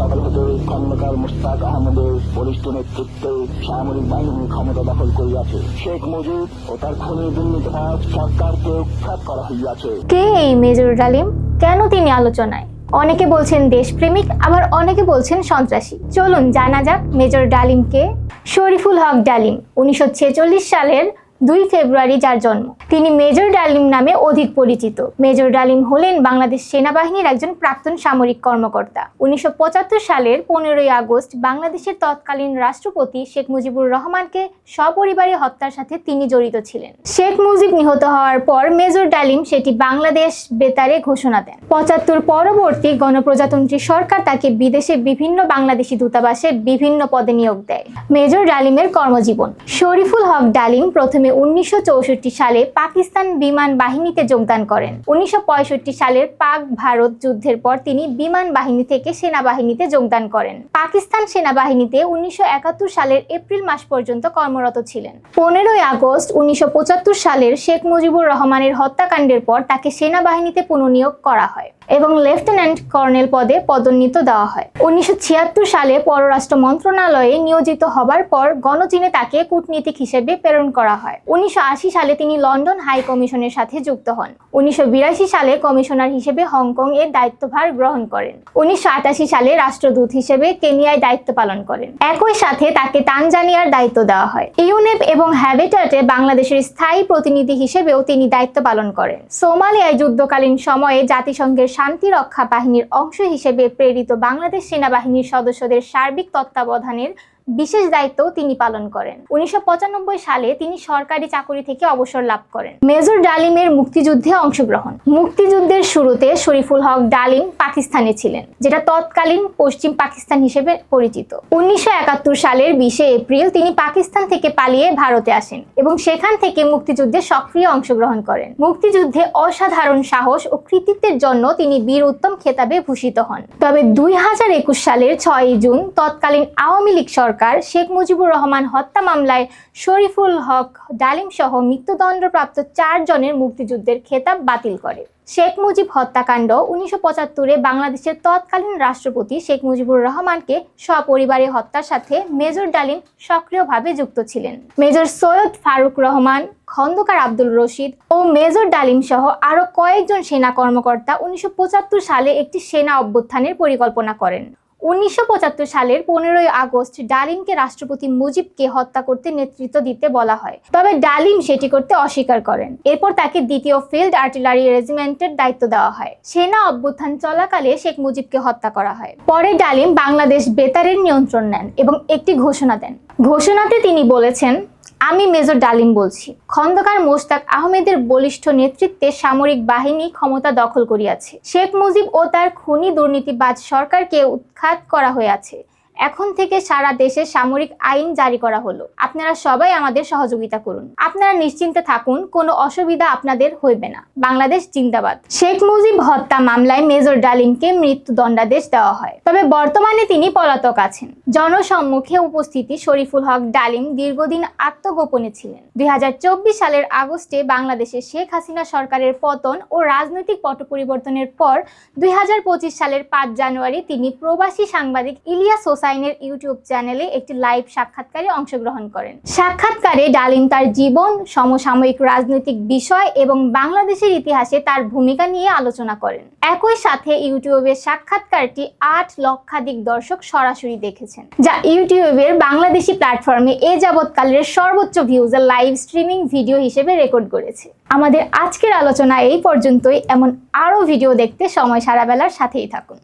খন্দকার মুস্তাক আহমদের বরিষ্ঠ নেতৃত্বে সামরিক বাহিনী ক্ষমতা দখল করিয়াছে। শেখ মুজিব ও তার সরকারকে উৎখাত করা হইয়াছে। কে এই মেজর ডালিম? কেন তিনি আলোচনায়? অনেকে বলছেন দেশপ্রেমিক, আবার অনেকে বলছেন সন্ত্রাসী। চলুন জানা যাক মেজর ডালিমকে। শরীফুল হক ডালিম, উনিশশো ছেচল্লিশ সালের দুই ফেব্রুয়ারি যার জন্ম। তিনি মেজর ডালিম নামে অধিক পরিচিত। মেজর ডালিম হলেন বাংলাদেশ সেনাবাহিনীর একজন প্রাক্তন সামরিক কর্মকর্তা। উনিশশো সালের পনেরোই আগস্ট বাংলাদেশের তৎকালীন রাষ্ট্রপতি শেখ মুজিবুর রহমানকে সপরিবারে হত্যার সাথে তিনি জড়িত ছিলেন। শেখ মুজিব নিহত হওয়ার পর মেজর ডালিম সেটি বাংলাদেশ বেতারে ঘোষণা দেন। পঁচাত্তর পরবর্তী গণপ্রজাতন্ত্রী সরকার তাকে বিদেশে বিভিন্ন বাংলাদেশি দূতাবাসে বিভিন্ন পদে নিয়োগ দেয়। মেজর ডালিমের কর্মজীবন। শরীফুল হক ডালিম প্রথমে উনিশশো চৌষট্টি সালে পাকিস্তান বিমান বাহিনীতে যোগদান করেন। উনিশশো সালের পাক ভারত যুদ্ধের পর তিনি বিমান বাহিনী থেকে সেনাবাহিনীতে যোগদান করেন। পাকিস্তান সেনাবাহিনীতে উনিশশো একাত্তর সালের এপ্রিল মাস পর্যন্ত কর্মরত ছিলেন। পনেরোই আগস্ট উনিশশো পঁচাত্তর সালের শেখ মুজিবুর রহমানের হত্যাকাণ্ডের পর তাকে সেনাবাহিনীতে পুনর্নিয়োগ করা হয়। এবং লেফটেন্যান্ট কর্নেল পদে পদোন্নীত দেওয়া হয়। উনিশশো ছিয়াত্তর সালে পররাষ্ট্র মন্ত্রণালয়ে নিয়োজিত হবার পর গণচীনে তাকে কূটনীতিক হিসেবে প্রেরণ করা হয়। উনিশশো আশি সালে তিনি লন্ডন হাই কমিশনের সাথে যুক্ত হন। উনিশশো বিরাশি সালে কমিশনার হিসেবে হংকং এর দায়িত্বভার গ্রহণ করেন। উনিশশো সালে রাষ্ট্রদূত হিসেবে কেনিয়ায় দায়িত্ব পালন করেন। একই সাথে তাকে তানজানিয়ার দায়িত্ব দেওয়া হয়। ইউনেপ এবং হ্যাবিটাটে বাংলাদেশের স্থায়ী প্রতিনিধি হিসেবেও তিনি দায়িত্ব পালন করেন। সোমালিয়ায় যুদ্ধকালীন সময়ে জাতিসংঘের শান্তি রক্ষা বাহিনীর অংশ হিসেবে প্রেরিত বাংলাদেশ সেনাবাহিনীর সদস্যদের সার্বিক তত্ত্বাবধানের বিশেষ দায়িত্ব তিনি পালন করেন। উনিশশো পঁচানব্বই সালে তিনি সরকারি চাকরি থেকে অবসর লাভ করেন। মেজর ডালিমের মুক্তিযুদ্ধে অংশগ্রহণ। মুক্তিযুদ্ধের শুরুতে শরীফুল হক ডালিম পাকিস্তানে ছিলেন, যেটা তৎকালীন পশ্চিম পাকিস্তান হিসেবে পরিচিত। উনিশশো একাত্তর সালের বিশে এপ্রিল তিনি পাকিস্তান থেকে পালিয়ে ভারতে আসেন এবং সেখান থেকে মুক্তিযুদ্ধে সক্রিয় অংশগ্রহণ করেন। মুক্তিযুদ্ধে অসাধারণ সাহস ও কৃতিত্বের জন্য তিনি বীর উত্তম খেতাবে ভূষিত হন। তবে দুই হাজার একুশ সালের ছয়ই জুন তৎকালীন আওয়ামী লীগ সরকার শেখ মুজিবুর রহমান হত্যা মামলায় শরীফুল হক ডালিম সহ মৃত্যুদণ্ডপ্রাপ্ত চার জনের মুক্তিযুদ্ধের খেতাব বাতিল করে। শেখ মুজিব হত্যাকাণ্ড উনিশশো পঁচাত্তরে বাংলাদেশের তৎকালীন রাষ্ট্রপতি শেখ মুজিবুর রহমানকে সপরিবারে হত্যার সাথে মেজর ডালিম সক্রিয়ভাবে যুক্ত ছিলেন। মেজর সৈয়দ ফারুক রহমান, খন্দকার আব্দুল রশিদ ও মেজর ডালিম সহ আরও কয়েকজন সেনা কর্মকর্তা উনিশশো পঁচাত্তর সালে একটি সেনা অভ্যুত্থানের পরিকল্পনা করেন। উনিশশো পঁচাত্তর সালের পনেরোই আগস্ট ডালিমকে রাষ্ট্রপতি মুজিবকে হত্যা করতে নেতৃত্ব দিতে বলা হয়। তবে ডালিম সেটি করতে অস্বীকার করেন। এরপর তাকে দ্বিতীয় ফিল্ড আর্টিলারি রেজিমেন্টের দায়িত্ব দেওয়া হয়। সেনা অভ্যুত্থান চলাকালে শেখ মুজিবকে হত্যা করা হয়। পরে ডালিম বাংলাদেশ বেতারের নিয়ন্ত্রণ নেন এবং একটি ঘোষণা দেন। ঘোষণাতে তিনি বলেছেন আমি মেজর ডালিম বলছি। খন্দকার মোশতাক আহমেদের বলিষ্ঠ নেতৃত্বে সামরিক বাহিনী ক্ষমতা দখল করিয়াছে। শেখ মুজিব ও তার খুনি দুর্নীতিবাজ সরকারকে উৎখাত করা হয়েছে এখন থেকে সারা দেশে সামরিক আইন জারি করা হলো। আপনারা সবাই আমাদের সহযোগিতা করুন। আপনারা নিশ্চিন্তে থাকুন, কোনো অসুবিধা আপনাদের হইবে না। বাংলাদেশ জিন্দাবাদ। শেখ মুজিব হত্যা মামলায় মেজর ডালিমকে মৃত্যুদণ্ডাদেশ দেওয়া হয়। তবে বর্তমানে তিনি পলাতক আছেন। জনসম্মুখে উপস্থিতি শরীফুল হক ডালিম দীর্ঘদিন আত্মগোপনে ছিলেন। দুই হাজার চব্বিশ সালের আগস্টে বাংলাদেশে শেখ হাসিনা সরকারের পতন ও রাজনৈতিক পট পরিবর্তনের পর দুই হাজার পঁচিশ সালের পাঁচ জানুয়ারি তিনি প্রবাসী সাংবাদিক ইলিয়াস হোসাইনের ইউটিউব চ্যানেলে একটি লাইভ সাক্ষাৎকারে অংশগ্রহণ করেন। সাক্ষাৎকারে ডালিম তার জীবন, সমসাময়িক রাজনৈতিক বিষয় এবং বাংলাদেশের ইতিহাসে তার ভূমিকা নিয়ে আলোচনা করেন। একই সাথে ইউটিউবের সাক্ষাৎকারটি আট লক্ষাধিক দর্শক সরাসরি দেখেছেন, যা ইউটিউবের বাংলাদেশি প্ল্যাটফর্মে এ যাবৎকালের সর্বোচ্চ ভিউজের লাইভ স্ট্রিমিং ভিডিও হিসেবে রেকর্ড করেছে। আমাদের আজকের আলোচনা এই পর্যন্তই। এমন আরও ভিডিও দেখতে সময় সারাবেলার সাথেই থাকুন।